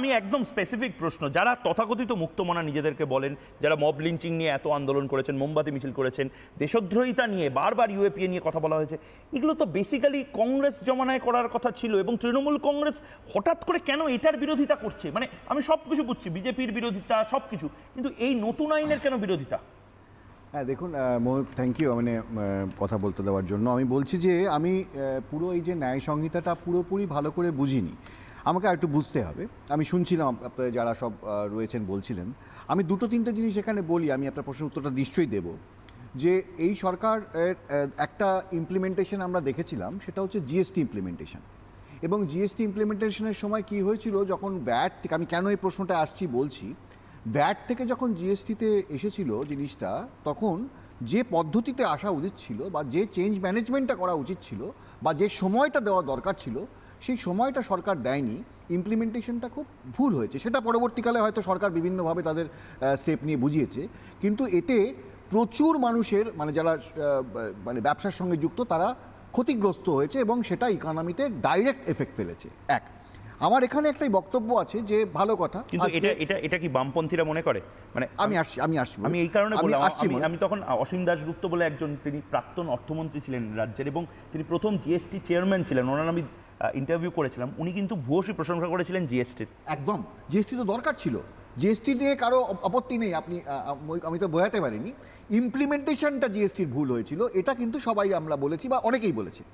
আমি একদম স্পেসিফিক প্রশ্ন। যারা তথাকথিত মুক্তমনা নিজেদেরকে বলেন, যারা মব লিঞ্চিং নিয়ে এত আন্দোলন করেছেন, মোমবাতি মিছিল করেছেন, দেশদ্রোহিতা নিয়ে বারবার ইউএপিএ নিয়ে কথা বলা হয়েছে, এগুলো তো বেসিক্যালি কংগ্রেস জমানায় করার কথা ছিল এবং তৃণমূল কংগ্রেস হঠাৎ করে কেন এটার বিরোধিতা করছে? মানে আমি সব কিছু বুঝছি, বিজেপির বিরোধিতা সব কিছু কিন্তু এই নতুন আইনের কেন বিরোধিতা? হ্যাঁ দেখুন ময়ূক থ্যাংক ইউ মানে কথা বলতে দেওয়ার জন্য। আমি বলছি যে, আমি পুরো এই যে ন্যায় সংহিতাটা পুরোপুরি ভালো করে বুঝিনি। আমাকে একটু বুঝতে হবে। আমি শুনছিলাম আপ- আপনাদের যারা সব রয়েছেন বলছিলেন। আমি দুটো তিনটে জিনিস এখানে বলি, আমি আপনার প্রশ্নের উত্তরটা নিশ্চয়ই দেব। যে এই সরকার একটা ইমপ্লিমেন্টেশন আমরা দেখেছিলাম, সেটা হচ্ছে জিএসটি ইমপ্লিমেন্টেশন এবং জিএসটি ইমপ্লিমেন্টেশনের সময় কি হয়েছিল, যখন ভ্যাট থেকে, আমি কেন এই প্রশ্নটা আসছি বলছি ভ্যাট থেকে যখন জিএসটিতে এসেছিল জিনিসটা, তখন যে পদ্ধতিতে আসা উচিত ছিল বা যে চেঞ্জ ম্যানেজমেন্টটা করা উচিত ছিল বা যে সময়টা দেওয়া দরকার ছিল সেই সময়টা সরকার দেয়নি ইমপ্লিমেন্টেশনটা খুব ভুল হয়েছে। সেটা পরবর্তীকালে হয়তো সরকার বিভিন্নভাবে তাদের স্টেপ নিয়ে বুঝিয়েছে। কিন্তু এতে প্রচুর মানুষের মানে যারা মানে ব্যবসার সঙ্গে যুক্ত তারা ক্ষতিগ্রস্ত হয়েছে এবং সেটা ইকোনমিতে ডাইরেক্ট এফেক্ট ফেলেছে। এক। আমার এখানে একটাই বক্তব্য আছে যে ভালো কথা কিন্তু এটা এটা এটা কি বামপন্থীরা মনে করে? মানে আমি আসছি আমি আসছি আমি এই কারণে বললাম আসছি আমি আমি তখন অসীম দাশগুপ্ত বলে একজন তিনি প্রাক্তন অর্থমন্ত্রী ছিলেন রাজ্যের এবং তিনি প্রথম জিএসটি চেয়ারম্যান ছিলেন। ওনার আমি ইন্টারভিউ করেছিলাম, উনি কিন্তু ভূয়সী প্রশংসা করেছিলেন জিএসটির একদম। জিএসটি তো দরকার ছিল। জিএসটি নিয়ে কারও আপত্তি নেই, আপনি আমি তো বোঝাতে পারিনি। ইমপ্লিমেন্টেশনটা জিএসটির ভুল হয়েছিল, এটা কিন্তু সবাই আমরা বলেছি বা অনেকেই বলেছে।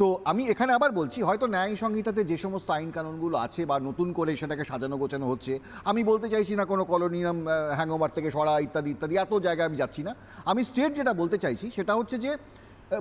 তো আমি এখানে আবার বলছি, হয়তো ন্যায় সংহিতাতে যে সমস্ত আইন কানুনগুলো আছে বা নতুন করে সেটাকে সাজানো গোছানো হচ্ছে, আমি বলতে চাইছি না কোনো কলোনিয়াম হ্যাংওভার থেকে সরা ইত্যাদি ইত্যাদি, এত জায়গায় আমি যাচ্ছি না। আমি স্টেট যেটা বলতে চাইছি, সেটা হচ্ছে যে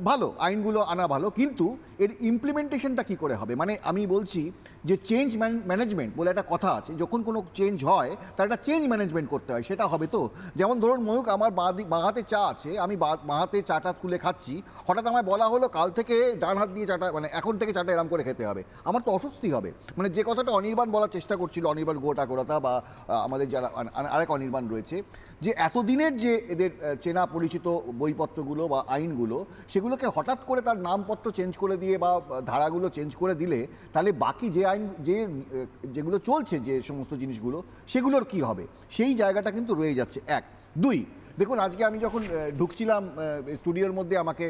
ভালো, আইনগুলো আনা ভালো, কিন্তু এর ইমপ্লিমেন্টেশনটা কি করে হবে? মানে আমি বলছি যে চেঞ্জ ম্যানেজমেন্ট বলে একটা কথা আছে, যখন কোনো চেঞ্জ হয়, তার একটা চেঞ্জ ম্যানেজমেন্ট করতে হয়, সেটা হবে তো? যেমন ধরুন ময়ূক আমার বাঁ হাতে চা আছে, আমি বা- হাতে চাটা তুলে খাচ্ছি, হঠাৎ আমায় বলা হলো, কাল থেকে ডান হাত দিয়ে চাটা মানে এখন থেকে চাটা এরম করে খেতে হবে। আমার তো অস্বস্তি হবে। মানে যে কথাটা অনির্বাণ বলার চেষ্টা করছিল, অনির্বাণ গোটা গোড়াতা বা আমাদের যারা আরেক অনির্বাণ রয়েছে, যে এতদিনের যে এদের চেনা পরিচিত বইপত্রগুলো বা আইনগুলো সেগুলোকে হঠাৎ করে তার নামপত্র চেঞ্জ করে দিয়ে বা ধারাগুলো চেঞ্জ করে দিলে তাহলে বাকি যে আইন, যে, যেগুলো চলছে যে সমস্ত জিনিসগুলো, সেগুলোর কি হবে? সেই জায়গাটা কিন্তু রয়ে যাচ্ছে। এক। দুই, দেখুন, আজকে আমি যখন ঢুকছিলাম স্টুডিওর মধ্যে আমাকে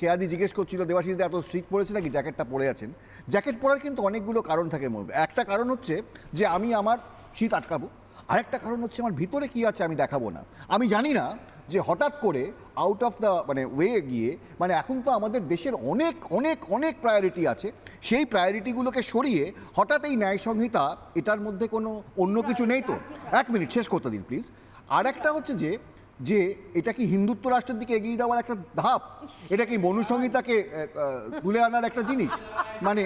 কেয়াদি জিজ্ঞেস করছিল, দেবাশিস এত স্ট্রিক পড়েছে নাকি? জ্যাকেটটা পরে আছেন? জ্যাকেট পরার কিন্তু অনেকগুলো কারণ থাকে একটা কারণ হচ্ছে যে, আমি আমার শীত আটকাবো। আরেকটা কারণ হচ্ছে আমার ভিতরে কি আছে আমি দেখাবো না। আমি জানি না যে হঠাৎ করে আউট অফ দ্য মানে ওয়ে গিয়ে মানে এখন তো আমাদের দেশের অনেক অনেক অনেক প্রায়োরিটি আছে। সেই প্রায়োরিটিগুলোকে সরিয়ে হঠাৎ এই ন্যায় সংহিতা, এটার মধ্যে কোনো অন্য কিছু নেই তো। এক মিনিট শেষ করতে দিন প্লিজ আর একটা হচ্ছে যে যে এটা কি হিন্দুত্ব রাষ্ট্রের দিকে এগিয়ে যাওয়ার একটা ধাপ? এটা কি মনুসংহিতাকে তুলে আনার একটা জিনিস? মানে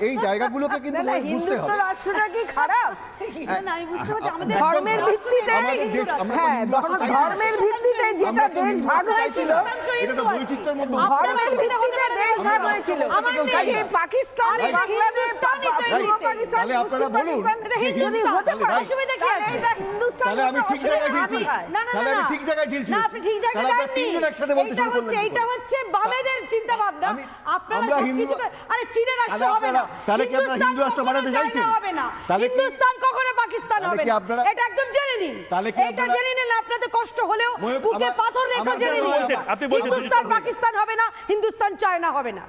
এই জায়গাগুলোকে কিন্তু না, না, বুঝতে হবে। হবে রাষ্ট্রটা কি খারাপ? না, আমি বুঝতে পারছি আমাদের ধর্মের ভিত্তিতে আমাদের দেশ- আমরা তো হ্যাঁ না। ধর্মের ভিত্তিতে যেটা দেশ ভাগ হয়েছিল ধর্মের ভিত্তিতে দেশ ভাগ। পাকিস্তান বাংলাদেশ তাহলে আপনারা বলুন যদি হিন্দুস্তান, হতে পারে অসুবিধা কি আছে? এটা হিন্দুস্তান তাহলে আমি ঠিক জায়গায় ঢিলছি না, না, আমি ঠিক জায়গায় ঢিলছি না, আপনি ঠিক জায়গায় তাহলে তিনজন একসাথে বলতে শুরু করলেন হচ্ছে- কি এইটা করে? হচ্ছে বামেদের চিন্তা ভাবনা আপনারা হিন্দু- আরে চীনের রাষ্ট্র হবে না। তাহলে কি আপনারা হিন্দু রাষ্ট্র কখনো বানাতে চাইছেন? হবে না। হিন্দুস্তান কখনো পাকিস্তান হবে না। এটা একদম নিন এটা জেনে নিন আপনাদের কষ্ট হলেও ময়ূক, বুকে পাথর রেখে জেনে নিন। হিন্দুস্তান পাকিস্তান হবে না হিন্দুস্তান চায়না হবে না।